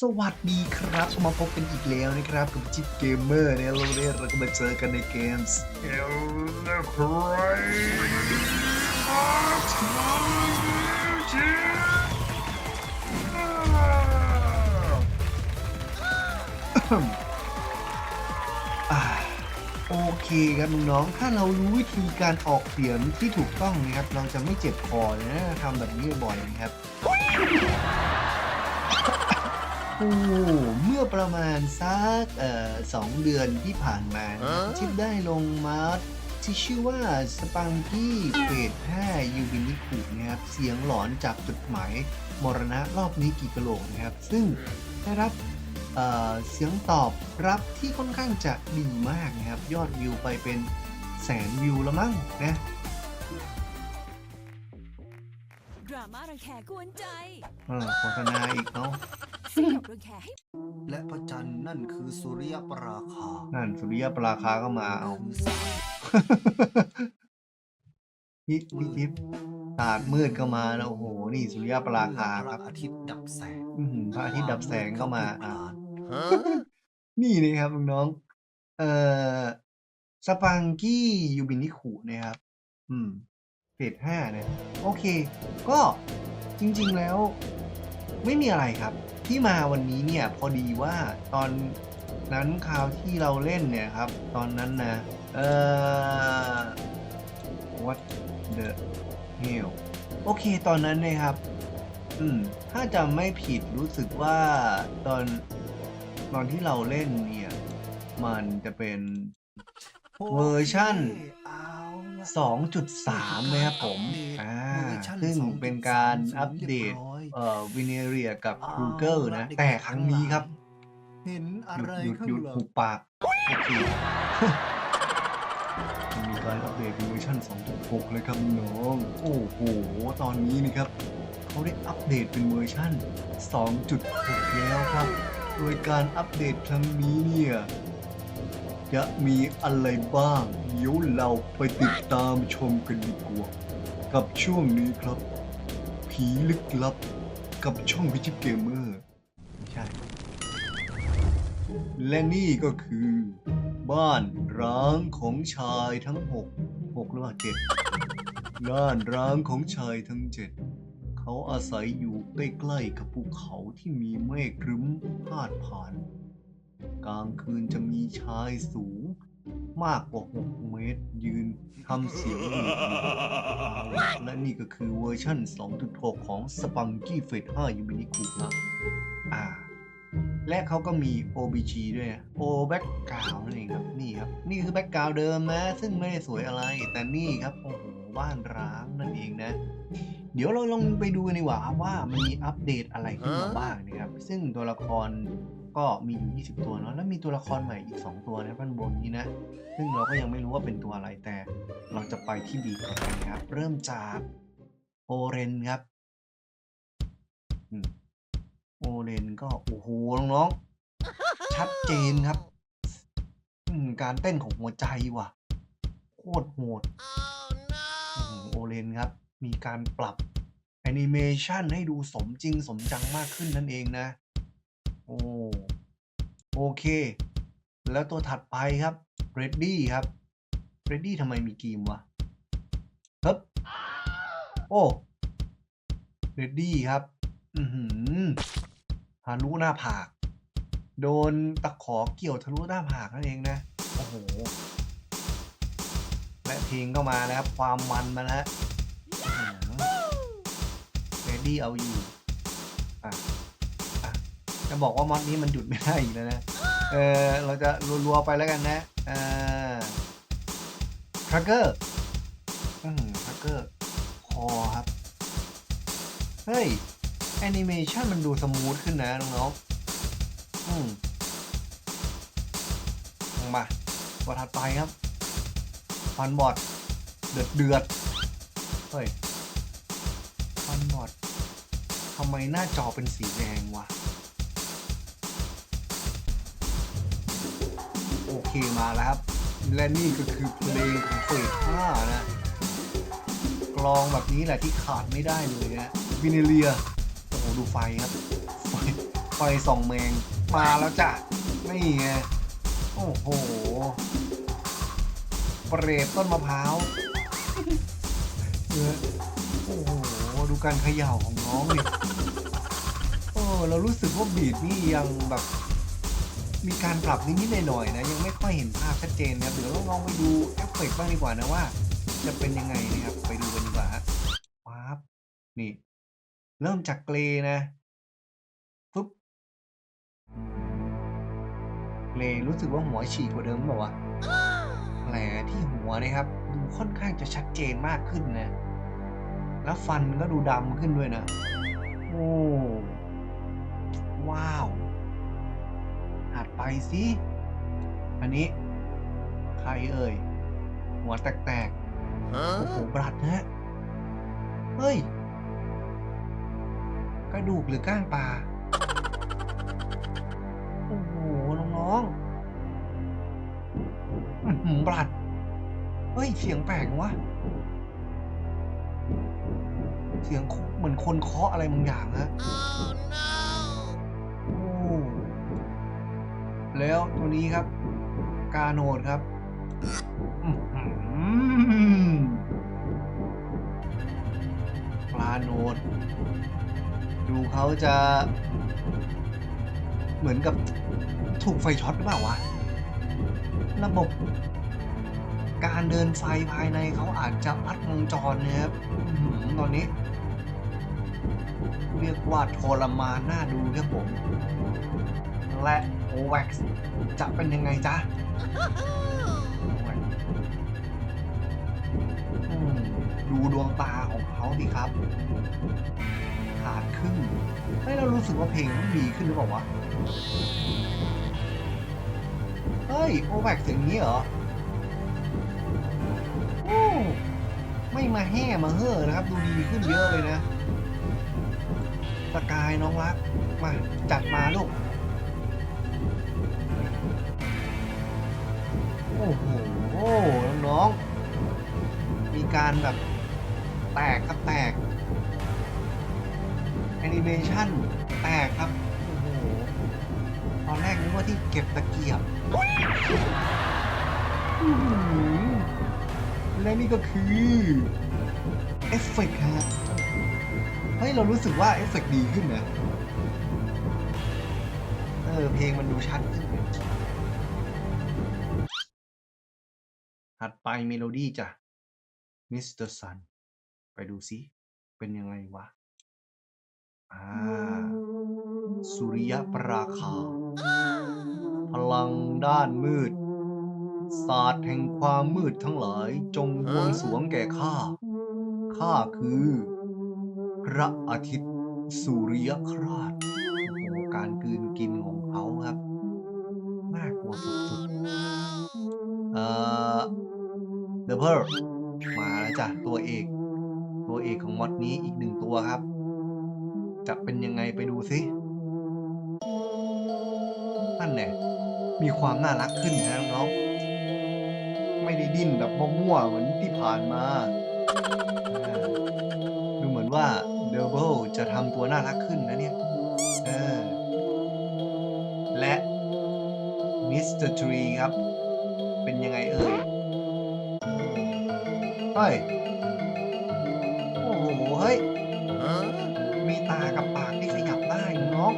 สวัสดีครับ มาพบกันอีกแล้วนะครับกับจิ๊บเกมเมอร์เนี่ยเราเนี่ยเราก็มาเจอกันในเกมส์เอลเลครโอเคครับน้องๆถ้าเรารู้วิธีการออกเสียงที่ถูกต้องนะครับ เราจะไม่เจ็บคอเลยนะทำแบบนี้บ่อยนะครับ อ้เมื่อประมาณสักเอ่อสองเดือนที่ผ่านมานะครับชิปได้ลงมาร์ที่ชื่อว่าสปังกี้เฟส5ยูบินิคุนะครับเสียงหลอนจากจุดหมายมรณะรอบนี้กี่กะโหลกนะครับ ซึ่งได้รับเอ่อเสียงตอบรับที่ค่อนข้างจะดีมากนะครับ ยอดวิวไปเป็นแสนวิวแล้วมั้งนะดราม่ารังแคกวนใจเออโฆษณาอีกเนาะ สยบรังแคให้และพระจันทร์นั่นคือสุริยปราคานั่นสุริยปราคาก็มาเอา คือแสงพี่พี่ทิพย์ตาดมืดก็มาแล้วโอ้โห นี่สุริยปราคาคพรัระบอาทิตย์ดับแสงอื้อหือพระอาทิตย์ดับแสงก็มาอะฮะนี่นะครับน้องๆเอ่อสปังกี้ยูบินิคุนะครับ อืมเฟสห้านะ โอเค ก็จริง ๆแล้ว ไม่มีอะไรครับ ที่มาวันนี้เนี่ยพอดีว่าตอนนั้นคราวที่เราเล่นเนี่ยครับ ตอนนั้นนะเอ่อ what the hell โอเคตอนนั้นเนะครับ อืม ถ้าจำไม่ผิดรู้สึกว่าตอนตอนที่เราเล่นเนี่ย มันจะเป็นเวอร์ชั่นเอาละ2.3 นะครับผม อ่าเวอร์ชันซึ่ง2.3เป็นการอัปเดตรียบร้อย เอ่อวินเนเรียกับเอาครูเกอร์นะละเด็กๆแต่ครั้งนี้ครับ เห็นอะหยุดไรหยุดข้างหยุดหลังหุบปากโอเคมันมีการอัปเดตเวอร์ชัน2.6 เลยครับน้อง โอ้โห ตอนนี้นะครับ เขาได้อัปเดตเป็นเวอร์ชัน2.6 แล้วครับ โดยการอัปเดตครั้งนี้เนี่ยจะมีอะไรบ้างเดี๋ยวเราไปติดตามชมกันดีกว่า กับช่วงนี้ครับ ผีลึกลับ กับช่องวิจิเกมเมอร์ไม่ใช่ และนี่ก็คือ บ้านร้างของชายทั้งหกหกหรือว่าเจ็ดบ้านร้างของชายทั้งเจ็ดเขาอาศัยอยู่ใกล้ๆกับภูเขาที่มีเมฆครึ้มพาดผ่าน กลางคืนจะมีชายสูง มากกว่า 6 เมตร ยืนทำเสียงหวีดอยู่เอาละและนี่ก็คือเวอร์ชั่น 2.6 ของ Spunky f a t 5 u b i n i c u นะอ่า และเขาก็มี OBG ด้วยนะ O background นั่นเองครับ นี่ครับ นี่คือ background เดิมนะซึ่งไม่ได้สวยอะไร แต่นี่ครับ โอ้โห บ้านร้างนั่นเองนะ เดี๋ยวเราลองไปดูกันดีกว่าครับว่ามันมีอัปเดตอะไรขึ้นมาบ้างนะครับ ซึ่งตัวละคร ก็มีอยู่ 20 ตัวเนาะแล้วมีตัวละครใหม่อีก 2 ตัวนะด้านบนนี้นะ ซึ่งเราก็ยังไม่รู้ว่าเป็นตัวอะไรแต่ เราจะไปที่บีก่อนนะครับเริ่มจากโอเรนครับอโอเรนก็โอ้โหน้องๆชัดเจนครับการเต้นของหัวใจว่ะโคตรโหดโอ้โหโอเลนครับ มีการปรับแอนิเมชันให้ดูสมจริงสมจังมากขึ้นนั่นเองนะ โอ้ โอเค แล้วตัวถัดไปครับ r e d d y ครับ r e d d y ทำไมมีกีมวะครับโอ้ r e d d y ครับ อือหือทะลุหน้าผาก โดนตะขอเกี่ยวทะลุหน้าผากนั่นเองนะ โอ้โห และเพลงก็มาแล้วครับ ความมันมาแล้วเรดดี้เอาอยู่ อะ จะบอกว่ามอดนี้มันหยุดไม่ได้อีกแล้วนะ เออเราจะรัวๆไปแล้วกันนะอ่าทรัคเกอร์อืมทรัคเกอร์คอครับ เฮ้ยแอนิเมชันมันดูสมูทขึ้นนะน้องๆอืมมาตัวถัดไปครับฟันบอดเดือดเดือดเฮ้ยฟันบอดทำไมหน้าจอเป็นสีแดงวะ โอเคมาแล้วครับ และนี่ก็คือเพลงของเฟสห้านะกลองแบบนี้แหละที่ขาดไม่ได้เลยนะวินิเลียโอ้โหดูไฟครับไฟไฟส่องแมงมาแล้วจ้ะนี่ไงโอ้โหเปรตต้นมะพร้าวเออโอ้โหดูการเขย่าของน้องดิโอ้เรารู้สึกว่าบีดนี่ยังแบบ มีการปรับนิดๆหน่อยๆนะ ยังไม่ค่อยเห็นภาพชัดเจนนะครับ เดี๋ยวเราลองไปดูเอฟเฟกต์บ้างดีกว่านะว่า จะเป็นยังไงนะครับ ไปดูกันดีกว่าฮะปั๊บนี่ เริ่มจากเกรนะปุ๊บเกรรู้สึกว่าหัวฉีกกว่าเดิมหรือเปล่าวะแผลที่หัวนะครับ ดูค่อนข้างจะชัดเจนมากขึ้นนะ แล้วฟันก็ดูดำขึ้นด้วยนะ โอ้ ว้าว ไปสิอันนี้ ใครเอ่ย หัวแตกๆ โอ้โหบรัดนะฮะเฮ้ย กระดูกหรือก้างปลา โอ้โห น้องๆอื้อหือบลัด เฮ้ย เสียงแปลกวะ เสียงเหมือนคนเคาะอะไรบางอย่างฮะโแล้วตัวนี้ครับ กาโนดครับปลาโนด ดูเขาจะเหมือนกับถูกไฟช็อตหรือเปล่าวะ ระบบการเดินไฟภายในเขาอาจจะลัดวงจรนะครับตอนนี้ เรียกว่าทรมานน่าดูครับผม และโอแว็กซ์จะเป็นยังไงจ๊ะดูดวงตาของเขาสิครับ ขาดครึ่งเฮ้เรารู้สึกว่าเพลงมันดีขึ้นหรือเปล่าวะ เฮ้ย โอแว็กเสียงนี้เหรอโอ้ไม่มาแห่มาเฮ่อนะครับ ดูดีขึ้นเยอะเลยนะสกายน้องรัก มา จัดมาลูก โอ้โหน้องๆมีการแบบแตกครับแตกแอนิเมชันแตกครับโอ้โหตอนแรกนึกว่าที่เก็บตะเกียบและนี่ก็คือเอฟเฟกต์ฮะเฮ้ย เรารู้สึกว่าเอฟเฟกต์ดีขึ้นนะ เออ เพลงมันดูชัดขึ้น เลยถัดไปเมโลดี้จ้ะมิสเตอร์ซันไปดูซิ เป็นยังไงวะ อ่า สุริยปราคา พลังด้านมืด ศาสตร์แห่งความมืดทั้งหลายจงบวงสวงแก่ข้า ข้าคือ พระอาทิตย์สุริยคราชโอ้โหการกืนกินของเขาครับ น่ากลัวสุดๆเอ่อ The Pearl มาแล้วจ้ะตัวเอก ตัวเอกของมอดนี้อีกหนึ่งตัวครับ จะเป็นยังไงไปดูสินั่นแน่มีความน่ารักขึ้นนะน้องๆไม่ได้ดิ้นแบบมั่วๆเหมือนที่ผ่านมาดูเหมือนว่าเดอ b เบิลจะทำตัวน่ารักขึ้นนะเนี่ยและมิสเตอร์ทรีครับ เป็นยังไงเอ่ย ฮ้ย โอ้โห เฮ้ย มีตากับปากที่ขยับได้น้อง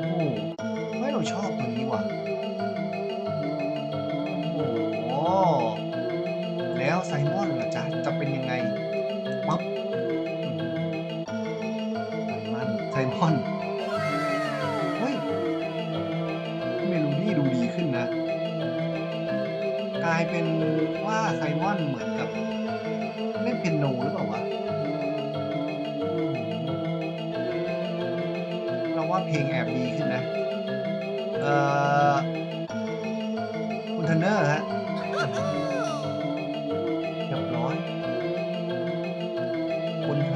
โอ้เฮ้ยเราชอบตัวนี้ว่ะ โอ้โห แล้วไซมอนล่ะจ๊ะ จะเป็นยังไง ปั๊บอืมไซมอน ไซมอน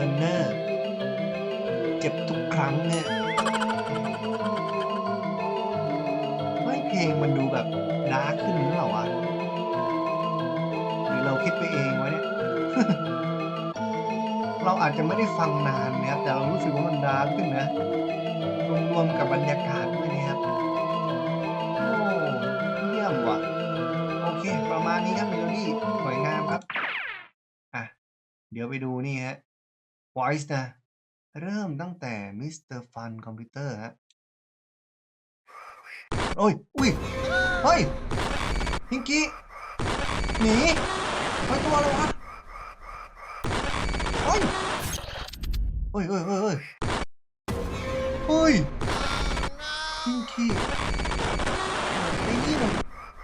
คุณเนเนอร์เจ็บทุกครั้งเนี่ยไม่เพลงมันดูแบบดาร์กขึ้นหรือเปล่าวะหรือเราคิดไปเองวะเนี่ย เราอาจอาจจะไม่ได้ฟังนานนะครับแต่เรารู้สึกว่ามันดาร์กขึ้นนะรวมๆกับบรรยากาศด้วยนะครับโอ้เยี่ยมว่ะโอเค ประมาณนี้ครับเมโลดี้สวยงามครับ อะ เดี๋ยวไปดูนี่ฮะ Voice นะ เริ่มตั้งแต่มิสเตอร์ฟันคอมพิวเตอร์ฮะ โอ้ย อุ้ย เฮ้ย พิงกี้ หนีไปตัวอะไรวะเฮ้ยเฮ้ยเฮ้ยเฮ้ยเฮ้ยเฮ้ยพิงกี้ไอ้นี่มัน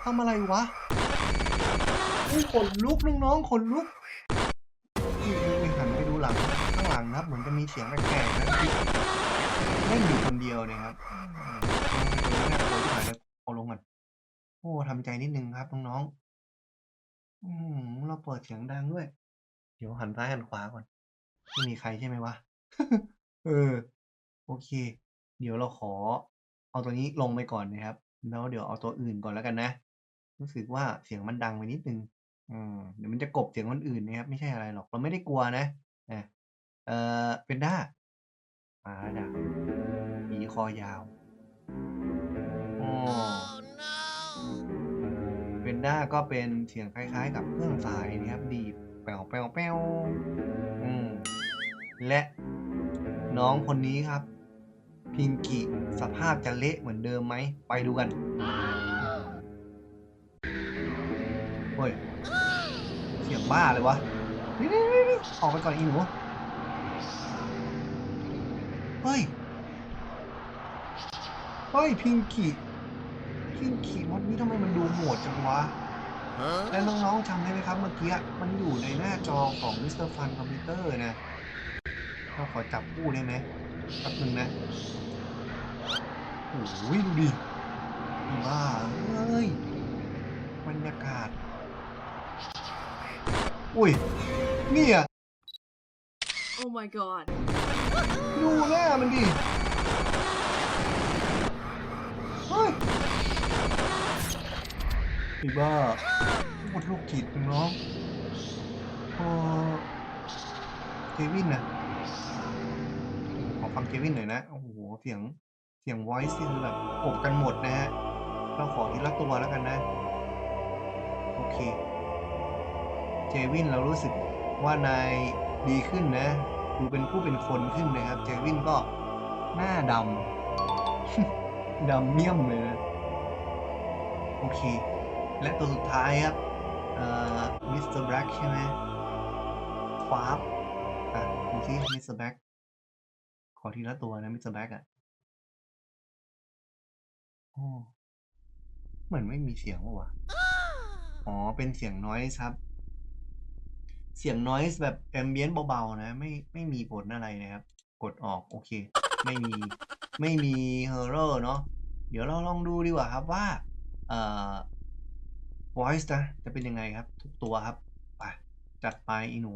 ทำอะไรวะอุ้ยขนลุกน้องๆขนลุกนี่นี่หันไปดูหลัง นะครับเหมือนจะมีเสียงแปลกๆนะเล่นอยู่คนเดียวเนี่ยครับตัวที่ไหนเลยเอาลงก่อนโอ้ทำใจนิดนึงครับน้องๆอืมเราเปิดเสียงดังด้วย เดี๋ยวหันซ้ายหันขวาก่อนไม่มีใครใช่ไหมวะเออ โอเค เดี๋ยวเราขอ เอาตัวนี้ลงไปก่อนนะครับ แล้วเดี๋ยวเอาตัวอื่นก่อนแล้วกันนะรู้สึกว่าเสียงมันดังไปนิดนึงอืมเดี๋ยวมันจะกบเสียงคนอื่นนะครับ ไม่ใช่อะไรหรอก เราไม่ได้กลัวนะอะ เออเป็นด้ามาแล้วจ้ะหมีคอยาวอ๋อเวนด้าก็เป็นเสียงคล้ายๆ กับเครื่องสายนะครับ ดีดแป๋วแป๋วแป๋วอืม และน้องคนนี้ครับ พิงกิสภาพจะเละเหมือนเดิมไหม ไปดูกันเฮ้ย เสียงบ้าเลยวะนี่นี่นี่นี่ออกไปก่อนอีหนู เฮ้ย เฮ้ย พิงกิพิงกิมดนี้ทำไมมันดูโหดจังวะ แล้วน้องๆจำได้ไหมครับเมื่อกี้ มันอยู่ในหน้าจอของ Mr. Fun Computer นะเราขอจับคู่ได้ไหมแป๊บนึงนะโอ้ยดูดิว้าเอ้ยบรรยากาศ อุ้ยเนี่ย Oh my god. ดูหน้ามันดิ เฮ้ยไอ้บ้าหมดลูกจิตน้องพอเควินนะขอฟังเควินหน่อยนะ โอ้โห เสียง เสียง voice คือแบบอบกันหมดนะฮะ เราขอทีละตัวแล้วกันนะ โอเคเจวินเรารู้สึกว่านายดีขึ้นนะ ดูเป็นผู้เป็นคนขึ้นนะครับ เจวินก็หน้าดำ ดำเมี่ยมเลยนะโอเค และตัวสุดท้ายครับเอ่อมิสเตอร์แบล็กใช่ไหมฟาบอะดูซิมิสเตอร์แบล็กขอทีละตัวนะมิสเตอร์แบล็กอะโอ้เหมือนไม่มีเสียงวะวะอ๋อ เป็นเสียงน้อยครับ เสียงน้อยแบบแอมเบียนเบาๆนะ ไม่ไม่มีผลอะไรนะครับ กดออกโอเค ไม่มีไม่มีเฮอร์เรอร์เนาะเดี๋ยวเราลองดูดีกว่าครับว่าเอ่อ voice นะจะเป็นยังไงครับ ทุกตัวครับไปจัดไปอีหนู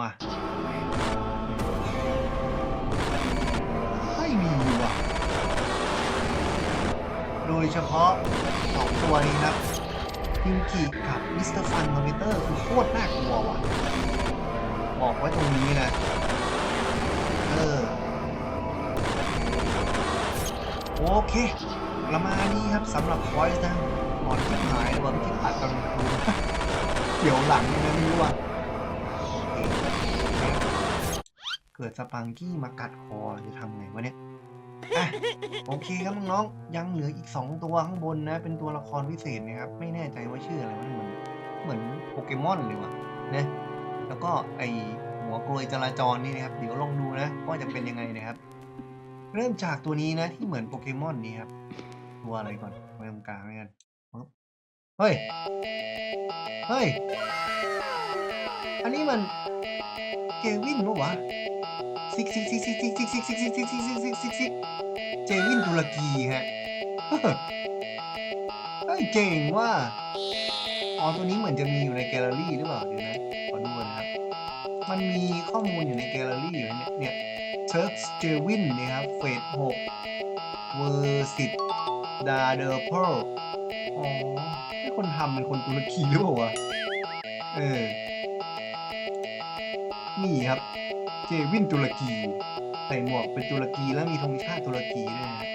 มาไม่มีว่ะโดยเฉพาะสองตัวนี้ครับ พิงกิกับมิสเตอร์ฟันคอมพิวเตอร์คือโคตรน่ากลัวว่ะ บอกไว้ตรงนี้นะ เออ โอเค ประมาณนี้ครับสำหรับ voice นะหลอนที่หายว่าไม่คิดอัดกันครูเกี่ยวหลังยังไงไม่รู้อะโอเคเกิดสปังกี้มากัดคอจะทำไงวะเนี่ย อะโอเคครับน้องๆยังเหลืออีก 2 ตัวข้างบนนะ เป็นตัวละครพิเศษนะครับ ไม่แน่ใจว่าชื่ออะไรวะเหมือนเหมือนโปเกมอนเลยว่ะนะแล้วก็ไอหัวกลวยจราจรนี่นะครับ เดี๋ยวลองดูนะว่าจะเป็นยังไงนะครับ เริ่มจากตัวนี้นะที่เหมือนโปเกมอนนี่ครับ ตัวอะไรก่อนไว้ตรงกลางเลยกันเฮ้ย เฮ้ย อันนี้มันเจวินปะวะ ซิกซิกซิกซิกซิกซิกซิกซิกซิกซิกซิกซิกซิกซิกซิกเจวินตุรกีฮะเฮ้ยเจ๋งว่าอ๋อตัวนี้เหมือนจะมีอยู่ในแกลเลอรี่หรือเปล่าเดี๋ยวนะขอดูก่อนนะครับ มันมีข้อมูลอยู่ในแกลเลอรี่อยู่เนี่ยเนี่ยเทิร์กเจวินเนี่ยครับเฟสหกเวอร์สิตดาเดอร์เพลอ๋อให้คนทำเป็นคนตุรกีหรือเปล่าวะเออ นี่ครับ เจวินตุรกีใส่หมวกเป็นตุรกีแล้วมีธงชาติตุรกีด้วยนะ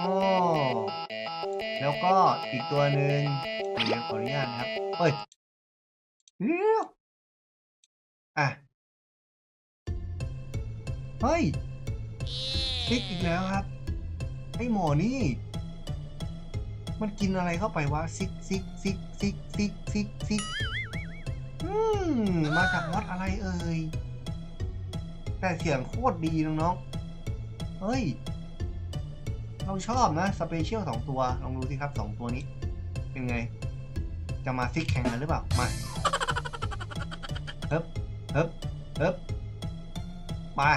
อ๋อแล้วก็อีกตัวหนึ่งเดี๋ยวขออนุญาตนะครับเฮ้ยเร็วอะ เฮ้ยซิกอีกแล้วครับ ไอ้หมอนี่ มันกินอะไรเข้าไปวะ ซิกซิกซิกซิกซิกซิกซิกอืม มาจากวัดอะไรเอ่ย แต่เสียงโคตรดีน้องๆ เฮ้ย เราชอบนะ สเปเชียลสองตัว ลองดูสิครับสองตัวนี้ เป็นไง จะมาซิกแข่งกันหรือเปล่า มาเฮ้บเฮ้บเฮ้บมา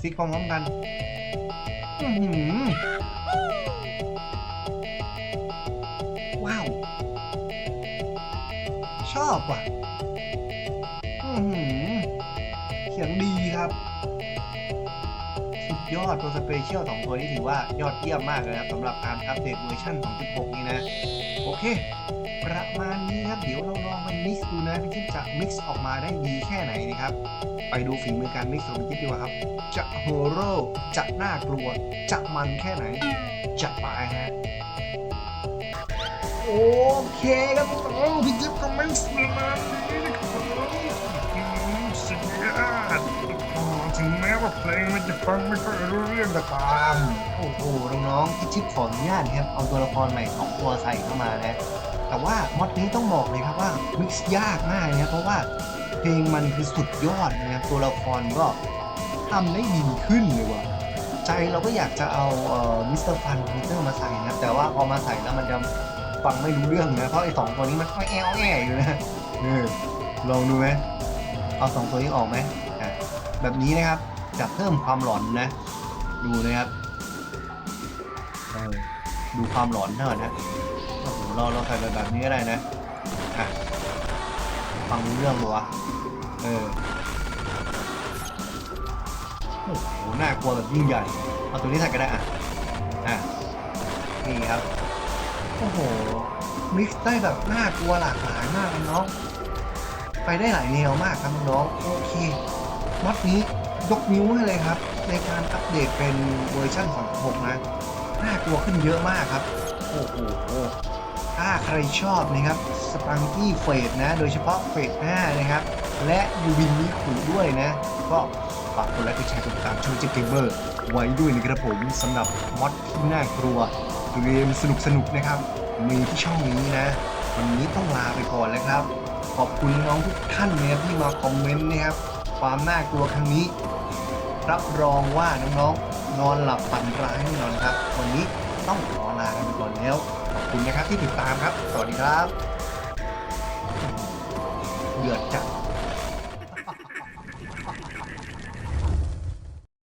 ซิกพร้อมๆกันว้าว ชอบว่ะ ยงดีครับ สุดยอดตัวสเปเชียลสองตัวนี้ถือว่ายอดเยี่ยมมากเลยนะครับสำหรับการอัปเดตเวอร์ชันของ16นี้นะ โอเค ประมาณนี้ครับ เดี๋ยวเราลองไปมิกซ์ดูนะพี่จิ๊บจะมิกซ์ออกมาได้ดีแค่ไหนนะครับ ไปดูฝีมือการมิกซ์ของพี่จิ๊บดีกว่าครับ จะโฮโร่จะน่ากลัว จะมันแค่ไหน จะไปฮะโอเคครับน้องพี่จิ๊บก็มิกซ์ประมาณนี้ ถึงแม้ว่าเพลงมันจะฟังไม่ค่อยรู้เรื่องก็ตาม โอ้โห น้องๆพี่จิ๊บขออนุญาตนะครับ เอาตัวละครใหม่สองตัวใส่เข้ามานะ แต่ว่ามอดนี้ต้องบอกเลยครับว่ามิกซ์ยากมากนะครับเพราะว่าเพลงมันคือสุดยอดนะครับตัวละครก็ทำได้ดีขึ้นเลยว่ะใจเราก็อยากจะเอาเอ่อมิสเตอร์ฟันมิสเตอร์มาใส่นะแต่ว่าพอมาใส่แล้วมันจะฟังไม่รู้เรื่องนะ เพราะไอ้สองตัวนี้มันแอวแออยู่นะเออลองดูไหมเอาสองตัวนี้ออกไหมแบบนี้นะครับ จะเพิ่มความหลอนนะ ดูนะครับดูความหลอนเท่านั้นนะโอ้โหเราเราใส่ไปแบบนี้ก็ได้นะอะฟังรู้เรื่องปะวะเออโอ้โหน่ากลัวแบบยิ่งใหญ่เอาตัวนี้ใส่ก็ได้อะอะนี่ครับโอ้โหมิกซ์ได้แบบน่ากลัวหลากหลายมากน้องไปได้หลายแนวมากครับน้องโอเคมอดนี้ ยกนิ้วให้เลยครับ ในการอัปเดตเป็นเวอร์ชัน2.6นะน่ากลัวขึ้นเยอะมากครับ โอ้โหถ้าใครชอบนะครับสปังกี้เฟดนะ โดยเฉพาะเฟด5นะครับ และยูบินมิคูด้วยนะ ก็ฝากกดไลค์กดแชร์กดติดตามช่องเจเกมเบอร์ไว้ด้วยนะครับผมสำหรับมอดที่น่ากลัวเกมสนุกสนุกๆนะครับ มีที่ช่องนี้นะ วันนี้ต้องลาไปก่อนแล้วครับ ขอบคุณน้องทุกท่านนะครับที่มาคอมเมนต์นะครับ ความน่ากลัวครั้งนี้ รับรองว่าน้องๆ นอนหลับฝันร้ายแน่นอนครับ วันนี้ต้องขอลากันไปก่อนแล้ว ขอบคุณนะครับที่ติดตามครับ สวัสดีครับ เดือดจัด